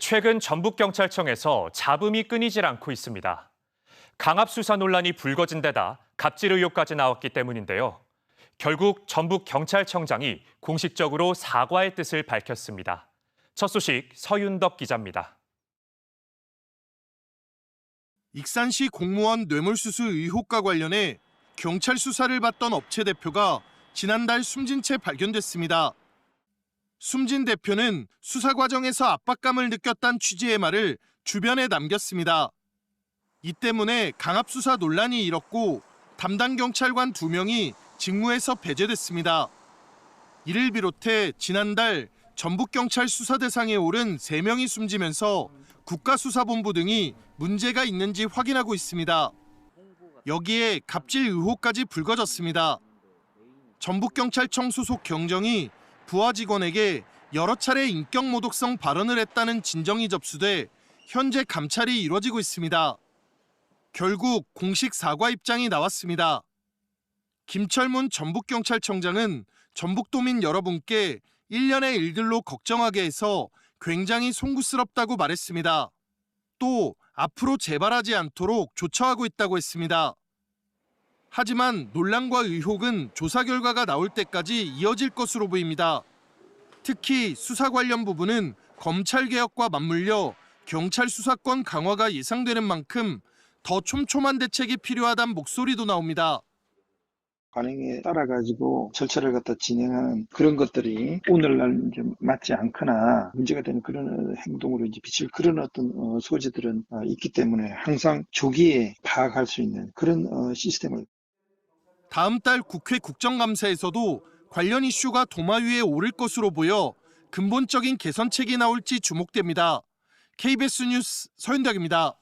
최근 전북경찰청에서 잡음이 끊이질 않고 있습니다. 강압 수사 논란이 불거진 데다 갑질 의혹까지 나왔기 때문인데요. 결국 전북경찰청장이 공식적으로 사과의 뜻을 밝혔습니다. 첫 소식 서윤덕 기자입니다. 익산시 공무원 뇌물수수 의혹과 관련해 경찰 수사를 받던 업체 대표가 지난달 숨진 채 발견됐습니다. 숨진 대표는 수사 과정에서 압박감을 느꼈다는 취지의 말을 주변에 남겼습니다. 이 때문에 강압 수사 논란이 일었고 담당 경찰관 두 명이 직무에서 배제됐습니다. 이를 비롯해 지난달 전북경찰 수사 대상에 오른 세명이 숨지면서 국가수사본부 등이 문제가 있는지 확인하고 있습니다. 여기에 갑질 의혹까지 불거졌습니다. 전북경찰청 소속 경정이 부하 직원에게 여러 차례 인격 모독성 발언을 했다는 진정이 접수돼 현재 감찰이 이뤄지고 있습니다. 결국 공식 사과 입장이 나왔습니다. 김철문 전북경찰청장은 전북도민 여러분께 일련의 일들로 걱정하게 해서 굉장히 송구스럽다고 말했습니다. 또 앞으로 재발하지 않도록 조처하고 있다고 했습니다. 하지만 논란과 의혹은 조사 결과가 나올 때까지 이어질 것으로 보입니다. 특히 수사 관련 부분은 검찰 개혁과 맞물려 경찰 수사권 강화가 예상되는 만큼 더 촘촘한 대책이 필요하다는 목소리도 나옵니다. 관행에 따라 가지고 절차를 갖다 진행하는 그런 것들이 오늘날 이제 맞지 않거나 문제가 되는 그런 행동으로 이제 비칠 그런 어떤 어, 소지들은 어, 있기 때문에 항상 조기에 파악할 수 있는 그런 어, 시스템을 다음 달 국회 국정감사에서도 관련 이슈가 도마 위에 오를 것으로 보여 근본적인 개선책이 나올지 주목됩니다. KBS 뉴스 서윤덕입니다.